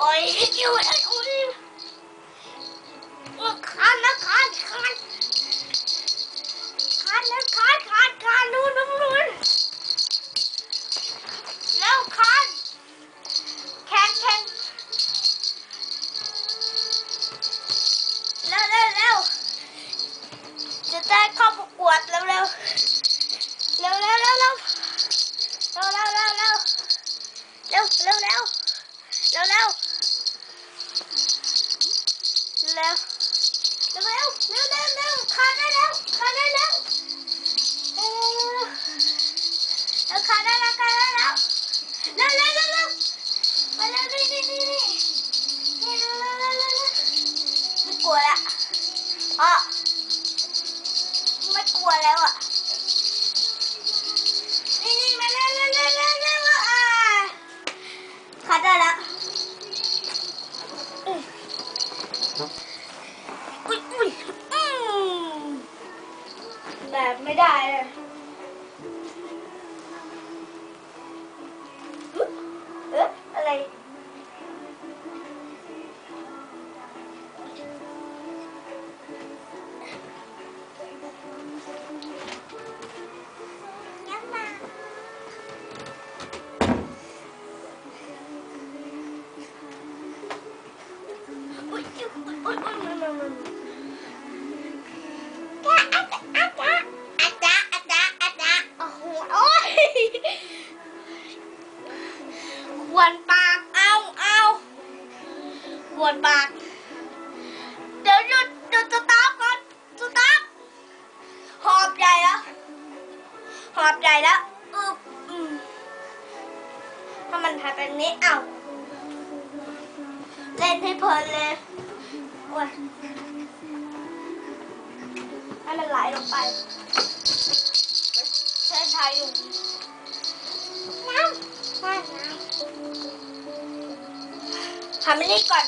โอ้ยคิวไอ้โอ้ยคันนะคันคันคันนะคันคันคันนู่นนู่นแล้วคันแข่งแข่งแล้วแล้วแล้วจะได้เข้าประวดแล้วแล้วแล้วแล้วแล้วแล้วแล้วแล้วแล้วแล้วแล้ว แล้วเร็วเร็วเร็วเร็วขาดได้แล้วขาดได้แล้ว แขวนปาก เอาเอาขวนปาก เดี๋ยวหยุดหยุดสต๊อปก่อนสต๊อปหอบใหญ่แล้วหอบใหญ่แล้วอึบอืมถ้ามันทำแบบนี้ เอาเล่นให้เพลินเลยโอ้ยให้มันไหลลงไปใช้ชายอยู่น้ำว่ายน้ำทำอัน นี้ก่อน